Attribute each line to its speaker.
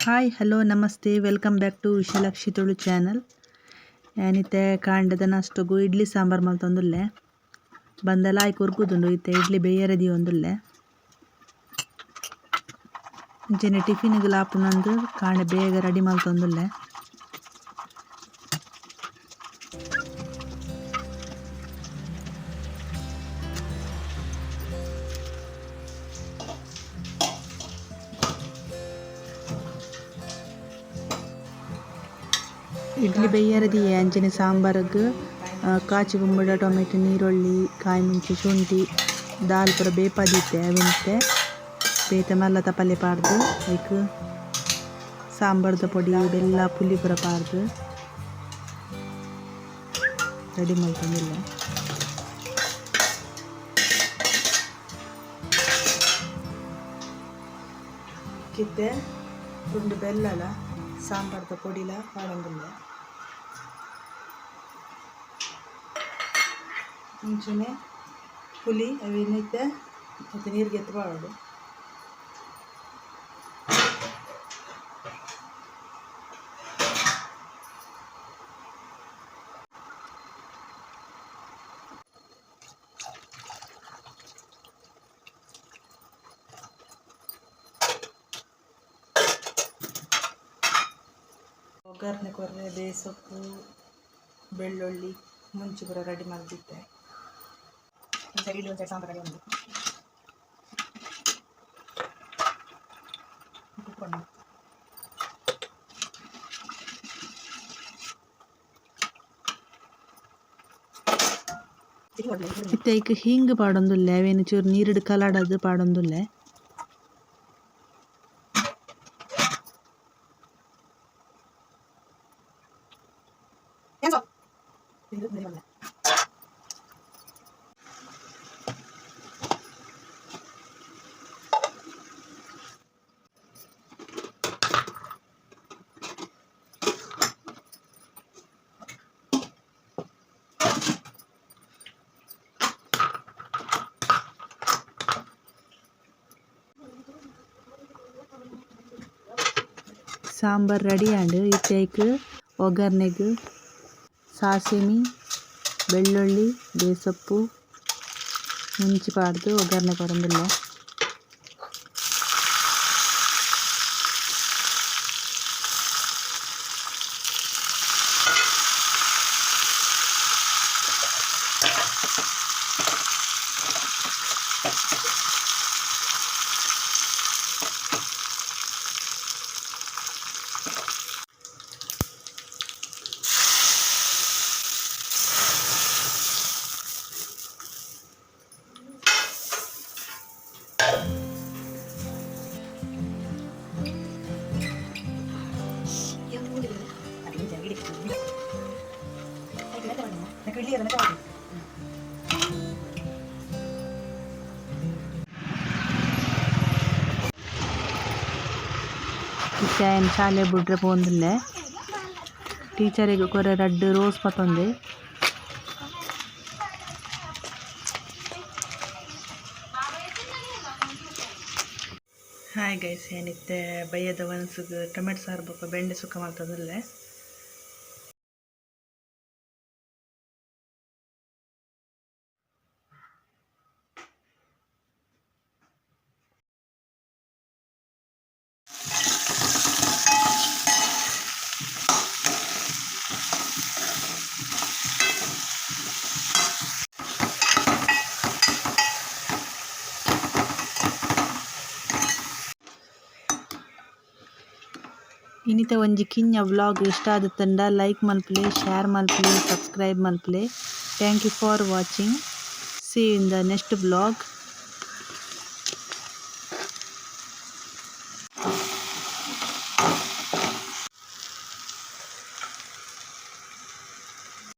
Speaker 1: Hi hello ನಮಸ್ತೆ welcome back to Vishalakshi Tulu channel ಏನಿತ್ತೆ, ಕಾಂಡದ ನಷ್ಟಗು, ಇಡ್ಲಿ ಸಾಂಬಾರ್ ಮಲ್ತೊಂದುಲ್ಲೆ ಬಂದಲ್ಲ ಆಯ್ಕೆ ಉರ್ಗುದುಂಡು ಇತ್ತೆ ಇಡ್ಲಿ ಬೇಯರದಿ ಒಂದುಲ್ಲೆ. ಟಿಫಿನ್ ಟಿಫಿನ್ಗ್ ಲಾಪುನಂದು ಕಾಂಡ ಬೇಗ ರೆಡಿ ಮಲ್ತೊಂದುಲ್ಲೆ ಇಡ್ಲಿ ಬೇಯರದಿ ಅಂಚನೆ ಸಾಂಬಾರ್ಗ್ ಕಾಚಿ ಬುಂಬುಡ ಟೊಮೆಟೊ ನೀರುಳ್ಳಿ ಕಾಯಿ ಮುಂಚಿ ಶುಂಠಿ ದಾಲ್ ಪೂರ ಬೇಪಾದಿತ್ತೆ ಅವೆಂತೆ ಬೇತೆ ಮಲ್ಲ ತಪಲೆ ಪಾಡ್ದು ಐಕ್ ಸಾಂಬಾರ್ದ ಪೊಡಿ ಬೆಲ್ಲ ಪುಲಿ ಪೂರ ಪಾಡ್ದು ರೆಡಿ ಮಲ್ತೊಂದಿಲ್ಲ ಕಿತ್ತೆ ತುಂಡು ಬೆಲ್ಲಲ ಸಾಂಬಾರ್ದ ಪೊಡಿಲ ಪಾಡೊಂದುಲ್ಲೆ ಮುಂಚೆನೆ ಹುಲಿ ಅವೇನೈತೆ ಮತ್ತು ನೀರಿಗೆ ಎತ್ಬಾರ್ದು ಒಗ್ಗರಣೆ ಕೊರೆ ಬೇಸೊಪ್ಪು ಬೆಳ್ಳುಳ್ಳಿ ಮುಂಚೆ ಕೂಡ ರೆಡಿ ಮಾಡಿದ್ದೆ
Speaker 2: ಒಂದು ಸೈಡ್ ಇಡ್ಲಿ ಒಂದು ಸೈಡ್ ಸಾಂಬಾರು ಒಂದು ಕುತ್ಕೊಂಡು
Speaker 1: ಇತ್ತೆ ಐಕ್ ಹಿಂಗ್ ಪಾಡೊಂದುಲ್ಲೆ ಅವೇನು ಚೂರು ನೀರಿಡ್ ಕಲಾಡದು ಪಾಡೊಂದುಲ್ಲೆ
Speaker 2: ಏನು
Speaker 1: ಸಾಂಬಾರ್ ರೆಡಿ ಆಂಡ್ ಇತ್ತೆ ಐಕ್ ಒಗ್ಗರ್ನೆಗ್ ಸಾಸಿಮಿ ಬೆಳ್ಳುಳ್ಳಿ ಬೇಸೊಪ್ಪು ಮುಂಚಿ ಪಾಡ್ದು ಒಗ್ಗರಣೆ ಕೊರೊಂದುಲ್ಲೆ
Speaker 2: ತಗೊಳ್ಳಿ
Speaker 1: ಇತ್ತೆ ಆಯನ ಶಾಲೆ ಬುಡ್ರೆ ಪೋಂದುಲ್ಲೆ ಟೀಚರಿಗೆ ಕೊರೆ ರಡ್ಡ್ ರೋಸ್ ಪತೊಂದೆ. ಹಾಯ್ ಗೈಸ್ ಏನಿತ್ತೆ? ಬೈಯದ ಒನ್ಸುಗ್ ಟೊಮೆಟೊ ಸಾರು ಬೇಕು, ಬೆಂಡೆ ಸುಕ್ಕ ಮಲ್ತೊಂದುಲ್ಲೆ ಇನ್ನಿತ ಒಂಜಿ ಕಿಂಜ ವ್ಲಾಗ್ ಇಷ್ಟ ಆದುತ್ತಂಡ ಲೈಕ್ ಮಲ್ಪಲೆ ಶೇರ್ ಮಲ್ಪಲೆ subscribe ಮಲ್ಪಲೆ. Thank you for watching see in the next blog